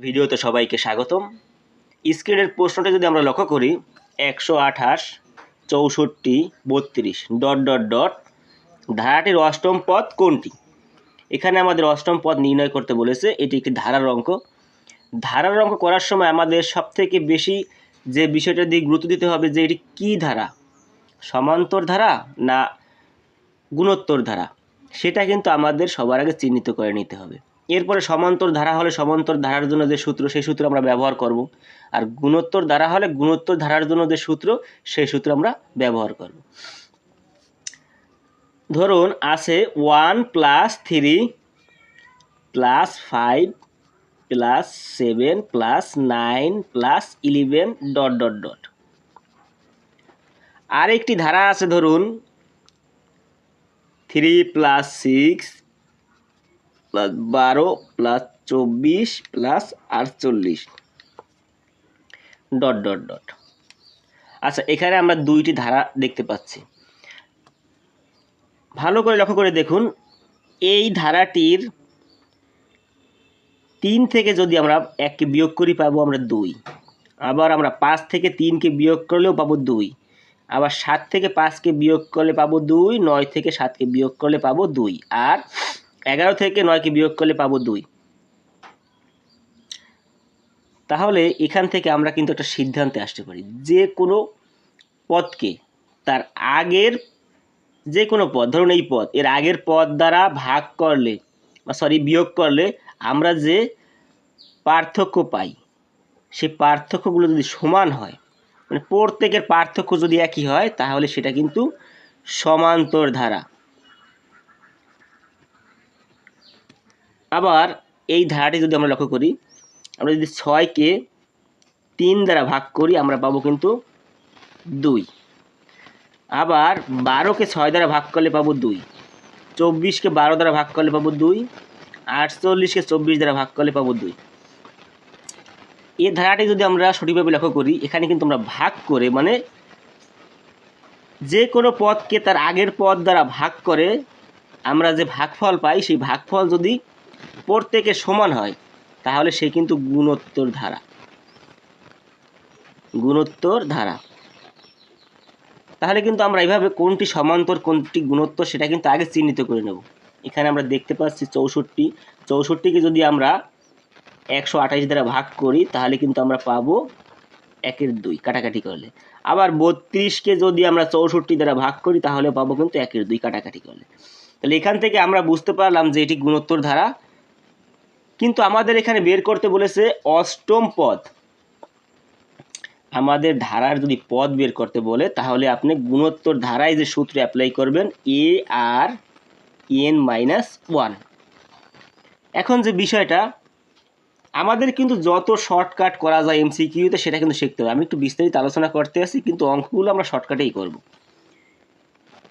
ভিডিওতে সবাইকে স্বাগতম। স্ক্রিনের প্রশ্নটা যদি আমরা লক্ষ্য করি, একশো আঠাশ, চৌষট্টি, বত্রিশ, ডট ডট ডট, ধারাটির অষ্টম পদ কোনটি? এখানে আমাদের অষ্টম পদ নির্ণয় করতে বলেছে, এটি একটি ধারার অঙ্ক। ধারার অঙ্ক করার সময় আমাদের সবথেকে বেশি যে বিষয়টা দিয়ে গুরুত্ব দিতে হবে যে এটি কী ধারা? সমান্তর ধারা না গুণোত্তর ধারা? সেটা কিন্তু আমাদের সবার আগে চিহ্নিত করে নিতে হবে। এরপরে সমান্তর ধারা হলে সমান্তর ধারার জন্য যে সূত্র, সেই সূত্র আমরা ব্যবহার করব। আর গুণোত্তর ধারা হলে গুণোত্তর ধারার জন্য যে সূত্র, সেই সূত্র আমরা ব্যবহার করব। ধরুন আছে one plus three plus five plus seven plus nine plus eleven dot dot dot. আরেকটি ধারা আছে ধরুন থ্রি প্লাস সিক্স প্লাস বারো প্লাস চব্বিশ প্লাস আটচল্লিশ। ডট ডট ডট আচ্ছা এখানে আমরা দুইটি ধারা দেখতে পাচ্ছি। ভালো করে লক্ষ্য করে দেখুন, এই ধারাটির তিন থেকে যদি আমরা এককে বিয়োগ করি, পাবো আমরা দুই। আবার আমরা পাঁচ থেকে তিনকে বিয়োগ করলেও পাবো দুই। আবার সাত থেকে পাঁচকে বিয়োগ করলে পাবো দুই, নয় থেকে সাতকে বিয়োগ করলে পাবো দুই। আর এগারো থেকে নয়কে বিয়োগ করলে পাবো দুই। তাহলে এখান থেকে আমরা কিন্তু একটা সিদ্ধান্তে আসতে পারি। যে কোনো পদকে তার আগের যে কোনো পদ, ধরুন এই পদ, এর আগের পদ দ্বারা ভাগ করলে বা সরি বিয়োগ করলে আমরা যে পার্থক্য পাই সেই পার্থক্যগুলো যদি সমান হয় মানে প্রত্যেকের পার্থক্য যদি একই হয়, তাহলে সেটা কিন্তু সমান্তর ধারা আবার এই ধারাটি যদি আমরা লক্ষ্য করি, আমরা যদি ছয়কে তিন দ্বারা ভাগ করি, আমরা পাবো কিন্তু দুই। আবার বারোকে ছয় দ্বারা ভাগ করলে পাবো দুই। চব্বিশকে বারো দ্বারা ভাগ করলে পাবো দুই। আটচল্লিশকে চব্বিশ দ্বারা ভাগ করলে পাবো দুই। এই ধারাটি যদি আমরা সঠিকভাবে লক্ষ্য করি, এখানে কিন্তু আমরা ভাগ করে মানে যে কোনো পদকে তার আগের পদ দ্বারা ভাগ করে, আমরা যে ভাগফল পাই, সেই ভাগফল যদি প্রত্যেকের সমান হয়, তাহলে সে কিন্তু গুণোত্তর ধারা। গুণোত্তর ধারা। তাহলে কিন্তু আমরা এইভাবে কোনটি সমান্তর, কোনটি গুণোত্তর সেটা কিন্তু আগে চিহ্নিত করে নেব। এখানে আমরা দেখতে পাচ্ছি চৌষট্টি। চৌষট্টিকে যদি আমরা একশো আঠাশ দ্বারা ভাগ করি, তাহলে কিন্তু আমরা পাবো একের দুই কাটাকাটি করলে। আবার বত্রিশকে যদি আমরা চৌষট্টি দ্বারা ভাগ করি, তাহলে পাবো কিন্তু একের দুই কাটাকাটি করলে। তাহলে এখান থেকে আমরা বুঝতে পারলাম যে এটি গুণোত্তর ধারা। কিন্তু আমাদের এখানে বের করতে বলেছে অষ্টম পদ। আমাদের ধারার যদি পদ বের করতে বলে, তাহলে আপনি গুণোত্তর ধারায় যে সূত্র অ্যাপ্লাই করবেন A R N minus one এখন যে বিষয়টা, আমাদের কিন্তু যত শর্টকাট করা যায় এমসিকিউতে সেটা কিন্তু শিখতে হবে। আমি একটু বিস্তারিত আলোচনা করতে আসি, কিন্তু অঙ্কগুলো আমরা শর্টকাটেই করব।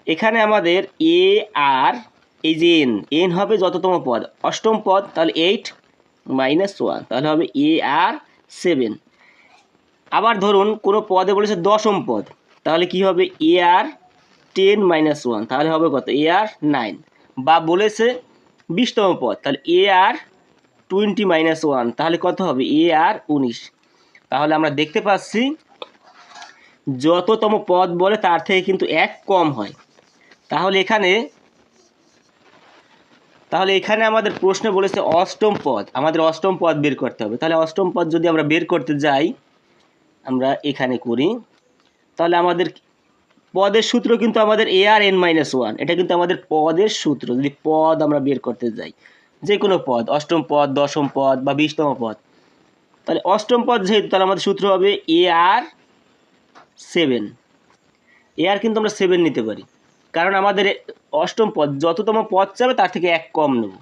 এখানে আমাদের এ আর এই যে এন এন হবে যততম পদ। অষ্টম পদ, তাহলে এইট মাইনাস ওয়ান তাহলে হবে এ আর সেভেন আবার ধরুন কোনো পদে বলেছে দশম পদ, তাহলে কি হবে? A R ten minus one তাহলে হবে কত? এ আর নাইন বা বলেছে বিশতম পদ, তাহলে A R twenty minus one তাহলে কত হবে? এ আর উনিশ. তাহলে আমরা দেখতে পাচ্ছি যততম পদ বলে তার থেকে কিন্তু এক কম হয়। তাহলে এখানে তাহলে এখানে আমাদের প্রশ্ন বলেছে অষ্টম পদ। আমাদের অষ্টম পদ বের করতে হবে। তাহলে অষ্টম পদ যদি আমরা বের করতে যাই, আমরা এখানে করি। তাহলে আমাদের পদের সূত্র কিন্তু আমাদের A R N minus one এটা কিন্তু আমাদের পদের সূত্র। যদি পদ আমরা বের করতে যাই যে কোনো পদ, অষ্টম পদ, দশম পদ বা বিশতম পদ। তাহলে অষ্টম পদ যেহেতু, তাহলে আমাদের সূত্র হবে এ আর সেভেন এ আর কিন্তু আমরা সেভেন নিতে পারি। কারণ আমাদের অষ্টম পদ, যততম পদ চাবে তার থেকে এক কম নেব।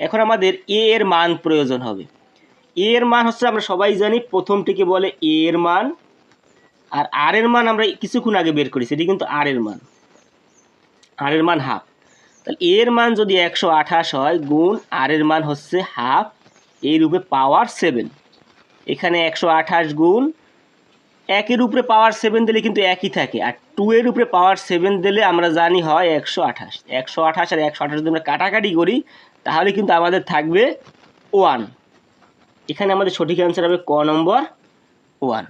এখন আমাদের এ এর মান প্রয়োজন হবে। এ এর মান হচ্ছে আমরা সবাই জানি, প্রথমটিকে বলে এ এর মান, আর আর এর মান আমরা কিছুক্ষণ আগে বের করি, সেটি কিন্তু আর এর মান। আর এর মান হাফ। তাহলে এ এর মান যদি একশো আঠাশ হয়, গুণ আর এর মান হচ্ছে হাফ এই রূপে পাওয়ার সেভেন। এখানে একশো আঠাশ গুণ একের উপরে পাওয়ার সেভেন দিলে কিন্তু একই থাকে। আর টু এর উপরে পাওয়ার সেভেন দিলে আমরা জানি হয় একশো আঠাশ। একশো আঠাশ আর একশো আঠাশ যদি আমরা কাটাকাটি করি, তাহলে কিন্তু আমাদের থাকবে ওয়ান এখানে আমাদের সঠিক অ্যান্সার হবে ক নম্বর ওয়ান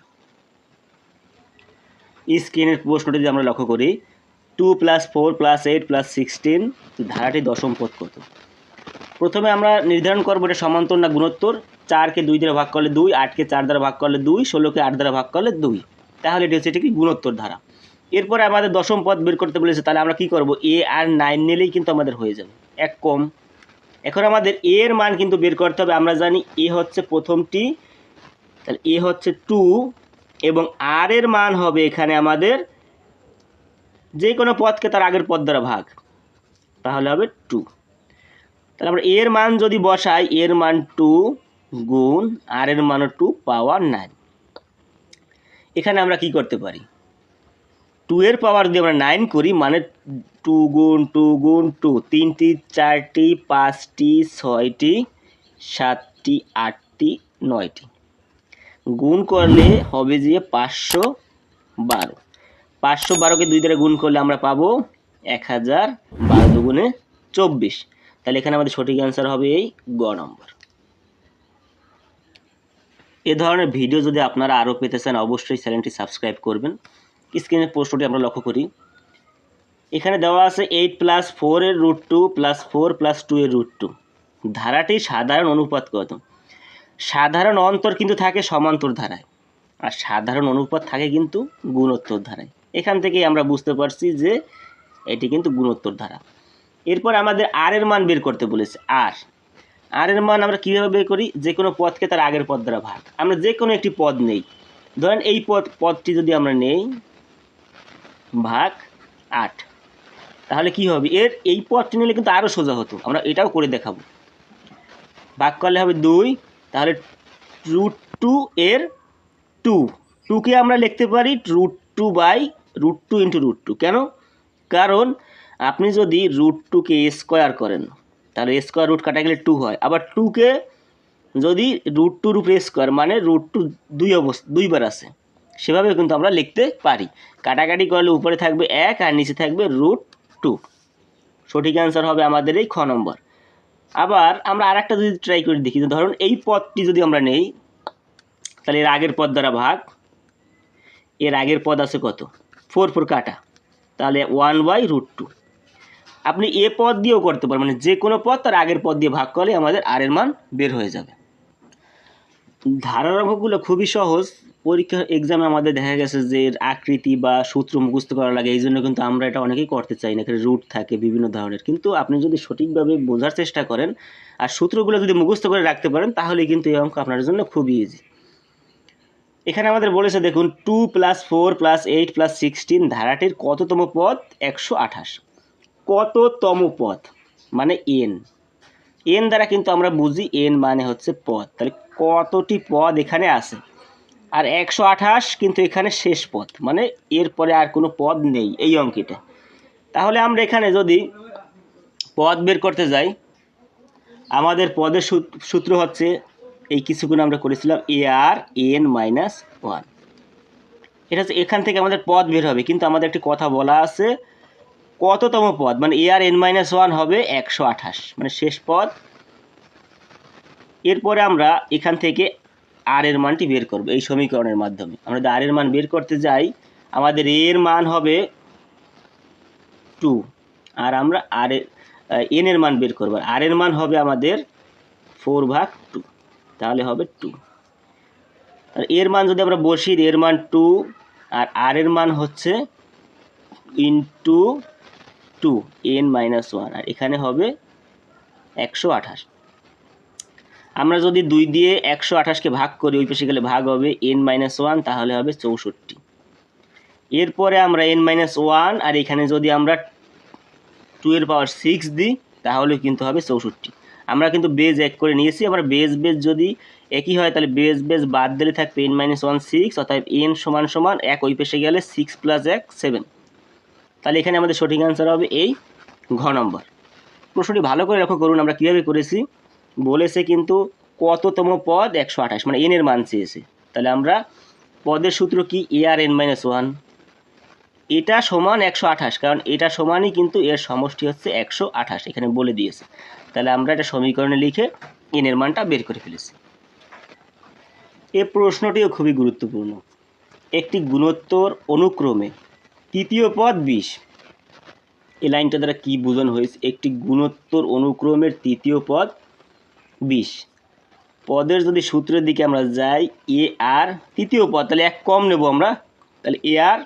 স্ক্রিনের প্রশ্নটি যদি আমরা লক্ষ্য করি two plus four plus eight plus sixteen ধারাটি দশম পদ কত? প্রথমে আমরা নির্ধারণ করব এটা সমান্তর না গুণোত্তর। চারকে দুই দ্বারা ভাগ করলে দুই, আটকে চার দ্বারা ভাগ করলে দুই, ষোলোকে আট দ্বারা ভাগ করলে দুই। তাহলে এটি হচ্ছে এটি কি গুণোত্তর ধারা। এরপরে আমাদের দশম পদ বের করতে বলেছে, তাহলে আমরা কি করব? এ আর নাইন নিলেই কিন্তু আমাদের হয়ে যাবে। এক কম। এখন আমাদের এর মান কিন্তু বের করতে হবে, আমরা জানি এ হচ্ছে প্রথমটি, তাহলে এ হচ্ছে টু, এবং আর এর মান হবে এখানে আমাদের যে কোনো পদকে তার আগের পদ দ্বারা ভাগ। তাহলে হবে টু। তাহলে আমরা এর মান যদি বসাই এর মান টু গুণ আর এর মানও টু পাওয়ার নাইন এখানে আমরা কি করতে পারি? টু এর পাওয়ার যদি আমরা নাইন করি মানে টু গুণ টু গুণ টু তিনটি, চারটি, পাঁচটি, ছয়টি, সাতটি, আটটি, নয়টি। গুণ করলে হবে যে পাঁচশো বারো। পাঁচশো বারোকে দুই দ্বারা গুণ করলে আমরা পাবো এক হাজার বারো দুগুণে চব্বিশ। তাহলে এখানে আমাদের সঠিক অ্যান্সার হবে এই গ নম্বর। এ ধরনের ভিডিও যদি আপনারা আরও পেতে চান, অবশ্যই চ্যানেলটি সাবস্ক্রাইব করবেন। স্ক্রিনের প্রশ্নটি আমরা লক্ষ্য করি। এখানে দেওয়া আছে এইট প্লাস ফোর এর root two plus four plus two এর রুট টু ধারাটি সাধারণ অনুপাত কত? সাধারণ অন্তর কিন্তু থাকে সমান্তর ধারায়, আর সাধারণ অনুপাত থাকে কিন্তু গুণোত্তর ধারায়। এখান থেকেই আমরা বুঝতে পারছি যে এটি কিন্তু গুণোত্তর ধারা। এরপর আমাদের আর এর মান বের করতে বলেছে আর আর এর মান আমরা কীভাবে বের করি? যে কোনো পদকে তার আগের পদ দ্বারা ভাগ। আমরা যে কোনো একটি পদ নেই। ধরেন এই পদ পদটি যদি আমরা নেই, ভাগ আট। তাহলে কি হবে? এর এই পদটি নিলে কিন্তু আরও সোজা হতো। আমরা এটাও করে দেখাবো। ভাগ করলে হবে দুই। তাহলে রুট টু এর টু টুকে আমরা লিখতে পারি root two by root two into root two কেন? কারণ আপনি যদি রুট টুকে স্কোয়ার করেন তাহলে স্কোয়ার রুট কাটা গেলে টু হয়। আবার টুকে যদি রুট টুর উপরে স্কোয়ার মানে রুট টু দুই অবস্থা দুইবার আছে সেভাবে কিন্তু আমরা লিখতে পারি। কাটাকাটি করলে উপরে থাকবে এক আর নিচে থাকবে রুট টু সঠিক অ্যান্সার হবে আমাদের এই খ নম্বর। আবার আমরা আর একটা যদি ট্রাই করে দেখি ধরুন এই পদটি যদি আমরা নেই, তাহলে এর আগের পদ দ্বারা ভাগ। এর আগের পদ আছে কত? ফোর ফোর কাটা। তাহলে ওয়ান বাই রুট টু আপনি এ পদ দিয়েও করতে পারেন। মানে যে কোনো পদ তার আগের পদ দিয়ে ভাগ করলে আমাদের আর এর মান বের হয়ে যাবে। ধারার অঙ্কগুলো খুবই সহজ। পরীক্ষা এক্সামে আমাদের দেখা গেছে যে এর আকৃতি বা সূত্র মুখস্থ করা লাগে। এই জন্য কিন্তু আমরা এটা অনেকেই করতে চাই না। এখানে রুট থাকে, বিভিন্ন ধরনের। কিন্তু আপনি যদি সঠিকভাবে বোঝার চেষ্টা করেন আর সূত্রগুলো যদি মুখস্থ করে রাখতে পারেন, তাহলে কিন্তু এই অঙ্ক আপনার জন্য খুবই ইজি এখানে আমাদের বলেছে, দেখুন two plus four plus eight plus sixteen ধারাটির কততম পদ? একশো আঠাশ। কততম পদ মানে এন এন দ্বারা কিন্তু আমরা বুঝি এন মানে হচ্ছে পদ তাহলে কতটি পদ এখানে আছে? আর একশো আঠাশ কিন্তু এখানে শেষ পদ মানে এরপরে আর কোনো পদ নেই এই অঙ্কিটা তাহলে আমরা এখানে যদি পদ বের করতে যাই, আমাদের পদের সূত- সূত্র হচ্ছে এই কিছুক্ষণ আমরা করেছিলাম A R N minus one এটা হচ্ছে এখান থেকে আমাদের পদ বের হবে। কিন্তু আমাদের একটি কথা বলা আছে কততম পদ? মানে A R N minus one হবে একশো আঠাশ। মানে শেষ পদ। এরপরে আমরা এখান থেকে আর এর মানটি বের করব, এই সমীকরণের মাধ্যমে। আমরা যদি আর এর মান বের করতে যাই, আমাদের এর মান হবে টু আর আমরা আর এন এর মান বের করব। আর এর মান হবে আমাদের ফোর ভাগ টু তাহলে হবে টু আর এর মান যদি আমরা বসি এর মান টু আর আর এর মান হচ্ছে into two N minus one আর এখানে হবে একশো আঠাশ। আমরা যদি দুই দিয়ে একশো আঠাশকে ভাগ করি, ওই পাশে গেলে ভাগ হবে এন মাইনাস ওয়ান তাহলে হবে চৌষট্টি। এরপরে আমরা এন মাইনাস ওয়ান আর এখানে যদি আমরা টু এর পাওয়ার সিক্স দিই, তাহলে কিন্তু হবে চৌষট্টি। আমরা কিন্তু বেজ এক করে নিয়েছি আমরা বেজ বেজ যদি একই হয়, তাহলে বেজ বেজ বাদ দিলে থাকবে এন মাইনাস ওয়ান সিক্স অর্থাৎ এন সমান সমান এক, ওই পেশে গেলে সিক্স প্লাস এক সেভেন তাহলে এখানে আমাদের সঠিক অ্যান্সার হবে এই ঘ নম্বর। প্রশ্নটি ভালো করে লক্ষ্য করুন, আমরা কীভাবে করেছি? বলেছে কিন্তু কততম পদ? একশো আঠাশ মানে এনের মান চেয়েছে। তাহলে আমরা পদের সূত্র কি? A R N minus one এটা সমান একশো আঠাশ, কারণ এটা সমানই কিন্তু এর সমষ্টি হচ্ছে একশো আঠাশ, এখানে বলে দিয়েছে। তাহলে আমরা এটা সমীকরণে লিখে এনের মানটা বের করে ফেলেছি। এ প্রশ্নটিও খুবই গুরুত্বপূর্ণ। একটি গুণোত্তর অনুক্রমে তৃতীয় পদ বিশ। এই লাইনটা দ্বারা কী বোঝানো হয়েছে? একটি গুণোত্তর অনুক্রমের তৃতীয় পদ বিশ। পদের যদি সূত্রের দিকে আমরা যাই, এ আর তৃতীয় পদ, তাহলে এক কম নেব আমরা। তাহলে এ আর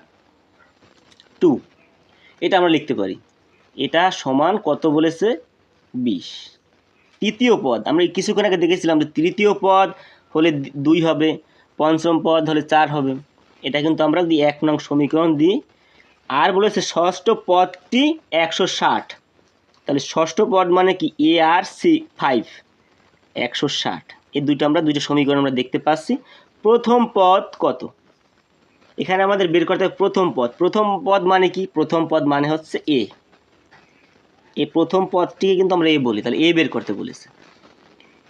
টু। এটা আমরা লিখতে পারি। এটা সমান কত বলেছে? বিশ। তৃতীয় পদ, আমরা কিছুক্ষণ আগে দেখেছিলাম যে তৃতীয় পদ হলে দুই হবে, পঞ্চম পদ হলে চার হবে। এটা কিন্তু আমরা যদি এক নং সমীকরণ দিই আর বলেছে ষষ্ঠ পদটি একশো ষাট। তাহলে ষষ্ঠ পদ মানে কি? এ আর সি ফাইভ একশো ষাট। এই দুইটা আমরা, দুইটা সমীকরণ আমরা দেখতে পাচ্ছি। প্রথম পদ কত? এখানে আমাদের বের করতে হবে প্রথম পদ। প্রথম পদ মানে কি? প্রথম পদ মানে হচ্ছে এ এই প্রথম পদটিকে কিন্তু আমরা এ বলি। তাহলে এ বের করতে বলেছে।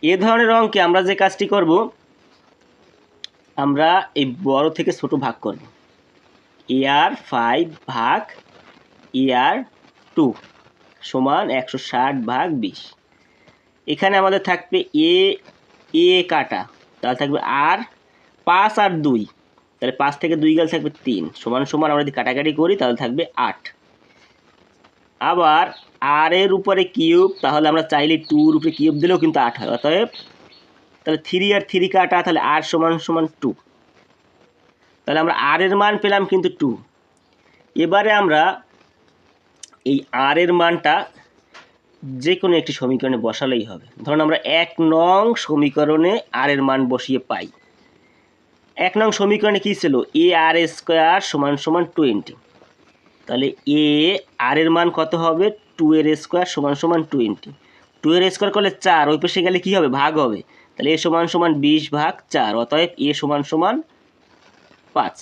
এ ধরনের অঙ্কে আমরা যে কাজটি করব, আমরা এই বড় থেকে ছোট ভাগ করব। আর ফাইভ ভাগ আর টু সমান একশো ষাট ভাগ বিশ। এখানে আমাদের থাকবে এ এ কাটা, তাহলে থাকবে আর পাঁচ আর দুই, তাহলে পাঁচ থেকে দুই গেলে থাকবে তিন, সমান সমান আমরা যদি কাটাকাটি করি, তাহলে থাকবে আট। আবার আর এর উপরে কিউব, তাহলে আমরা চাইলে টুর উপরে কিউব দিলেও কিন্তু আট হয়, অতএব তাহলে থ্রি আর থ্রি কাটা, তাহলে আর সমান সমান টু। তাহলে আমরা আর এর মান পেলাম কিন্তু টু এবারে আমরা এই আর এর মানটা যে কোনো একটি সমীকরণে বসালেই হবে। ধরুন আমরা এক নং সমীকরণে আর এর মান বসিয়ে পাই। এক নং সমীকরণে কী ছিল? এ আর স্কোয়ার সমান সমান টোয়েন্টি তাহলে এ আর এর মান কত হবে? টু এর স্কোয়ার সমান সমান টোয়েন্টি টু এর স্কোয়ার করলে চার, ওই পাশে গেলে কী হবে? ভাগ হবে। তাহলে এ সমান সমান বিশ ভাগ চার, অতএব এ সমান সমান পাঁচ।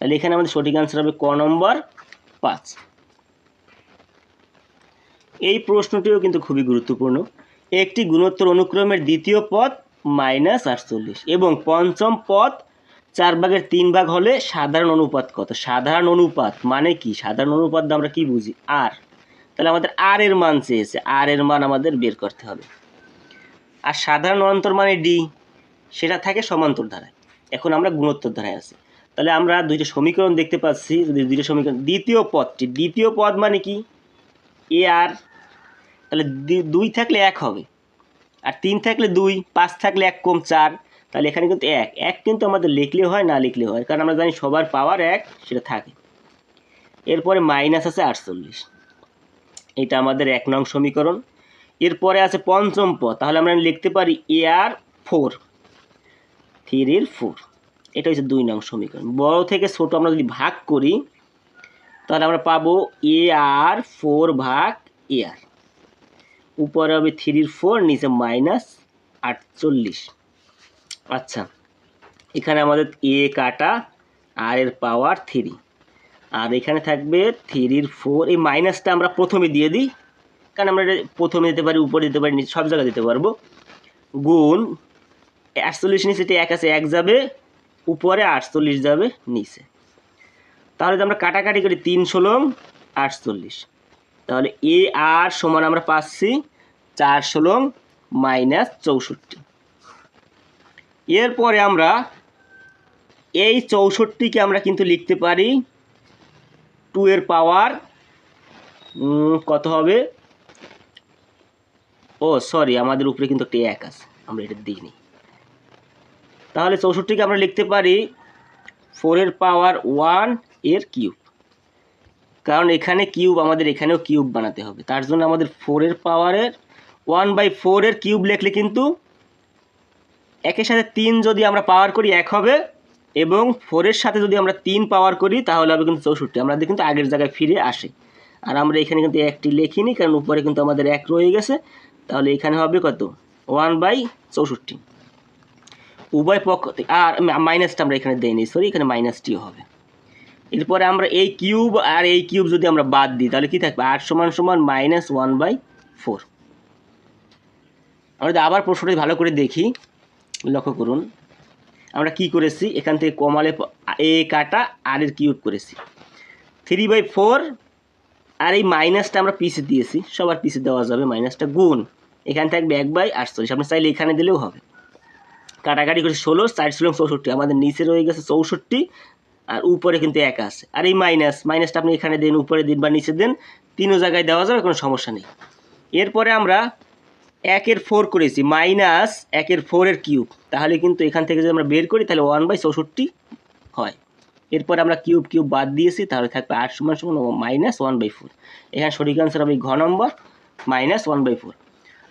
তাহলে এখানে আমাদের সঠিক আনসার হবে ক নম্বর পাঁচ। এই প্রশ্নটিও কিন্তু খুবই গুরুত্বপূর্ণ। একটি গুণোত্তর অনুক্রমের দ্বিতীয় পদ মাইনাস আটচল্লিশ এবং পঞ্চম পদ চার ভাগের তিন ভাগ হলে সাধারণ অনুপাত কত? সাধারণ অনুপাত মানে কি? সাধারণ অনুপাত আমরা কি বুঝি? আর। তাহলে আমাদের আর এর মান চেয়েছে। আর এর মান আমাদের বের করতে হবে। আর সাধারণ অন্তর মানে ডি। সেটা থাকে সমান্তর ধারায়। এখন আমরা গুণোত্তর ধারায় আছি। তাহলে আমরা দুইটা সমীকরণ দেখতে পাচ্ছি, যদি দুইটা সমীকরণ, দ্বিতীয় পদটি, দ্বিতীয় পদ মানে কি? এ আর, তাহলে দুই থাকলে এক হবে, আর তিন থাকলে দুই, পাঁচ থাকলে এক কম চার, তাহলে এখানে কিন্তু এক। এক কিন্তু আমাদের লিখলেও হয়, না লিখলেও হয়, কারণ আমরা জানি সবার পাওয়ার এক, সেটা থাকে। এরপরে মাইনাস আছে আটচল্লিশ। এটা আমাদের এক নং সমীকরণ। এরপরে আছে পঞ্চম পদ, তাহলে আমরা লিখতে পারি এ আর ফোর থ্রির ফোর এটা হচ্ছে দুই নং সমীকরণ। বড় থেকে ছোট আমরা যদি ভাগ করি, তাহলে আমরা পাবো এ আর ফোর ভাগ এ আর উপরে হবে থ্রির ফোর নিচে মাইনাস আটচল্লিশ। আচ্ছা এখানে আমাদের এ কাটা আর এর পাওয়ার থ্রি আর এখানে থাকবে থ্রির ফোর এই মাইনাসটা আমরা প্রথমে দিয়ে দিই, কারণ আমরা এটা প্রথমে দিতে পারি, উপরে দিতে পারি, সব জায়গায় দিতে পারব। গুণ আটচল্লিশ নিচে এক আছে, এক যাবে, উপরে আটচল্লিশ যাবে, নিচে। তাহলে আমরা কাটাকাটি করি তিন ষোলং আটচল্লিশ। তাহলে এ আর সমান আমরা পাচ্ছি চার ষোলং মাইনাস চৌষট্টি। এরপরে আমরা এই চৌষট্টিকে আমরা কিন্তু লিখতে পারি টু এর পাওয়ার কত হবে? ও, সরি, আমাদের উপরে কিন্তু একটা এক আছে, আমরা এটা দিইনি। তাহলে চৌষট্টিকে আমরা লিখতে পারি ফোরের পাওয়ার ওয়ানের কিউব। কারণ এখানে কিউব, আমাদের এখানেও কিউব বানাতে হবে। তার জন্য আমাদের ফোরের পাওয়ারের ওয়ান বাই ফোরের কিউব লিখলে কিন্তু একের সাথে তিন যদি আমরা পাওয়ার করি এক হবে এবং ফোরের সাথে যদি আমরা তিন পাওয়ার করি তাহলে হবে কিন্তু চৌষট্টি। আমরা কিন্তু আগের জায়গায় ফিরে আসে। আর আমরা এখানে কিন্তু একটি লিখিনি, কারণ উপরে কিন্তু আমাদের এক রয়ে গেছে। তাহলে এখানে হবে কত? ওয়ান বাই চৌষট্টি। উভয় পক্ষ আর মাইনাসটা আমরা এখানে দেইনি সরি এখানে মাইনাসটিও হবে। এরপরে আমরা এই কিউব আর এই কিউব যদি আমরা বাদ দিই, তাহলে কি থাকবে? আট সমান সমান মাইনাস ওয়ান বাই ফোর আমরা আবার প্রশ্নটি ভালো করে দেখি, লক্ষ্য করুন। আমরা কি করেছি? এখান থেকে কমালে এ কাটা আর এর কিউব করেছি। থ্রি বাই ফোর আর এই মাইনাসটা আমরা পিসে দিয়েছি, সবার পিসে দেওয়া যাবে মাইনাসটা গুণ। এখানে থাকবে এক বাই আটচল্লিশ। আপনি চাইলে এখানে দিলেও হবে। কাটাকাটি করে ষোলো, চার ছিল চৌষট্টি, আমাদের নিচে রয়ে গেছে চৌষট্টি, আর উপরে কিন্তু এক আছে। আর এই মাইনাস মাইনাসটা আপনি এখানে দিন, উপরে দিন বা নিচে দেন, তিনও জায়গায় দেওয়া যাবে, কোনো সমস্যা নেই। এরপরে আমরা একের ফোর করেছি মাইনাস একের ফোরের কিউব তাহলে কিন্তু এখান থেকে যদি আমরা বের করি, তাহলে ওয়ান বাই চৌষট্টি হয়। এরপর আমরা কিউব কিউব বাদ দিয়েছি, তাহলে থাকবে আট সমান সমান মাইনাস ওয়ান বাই ফোর এখানে সঠিক আনসার হবে ঘ নম্বর মাইনাস ওয়ান বাই ফোর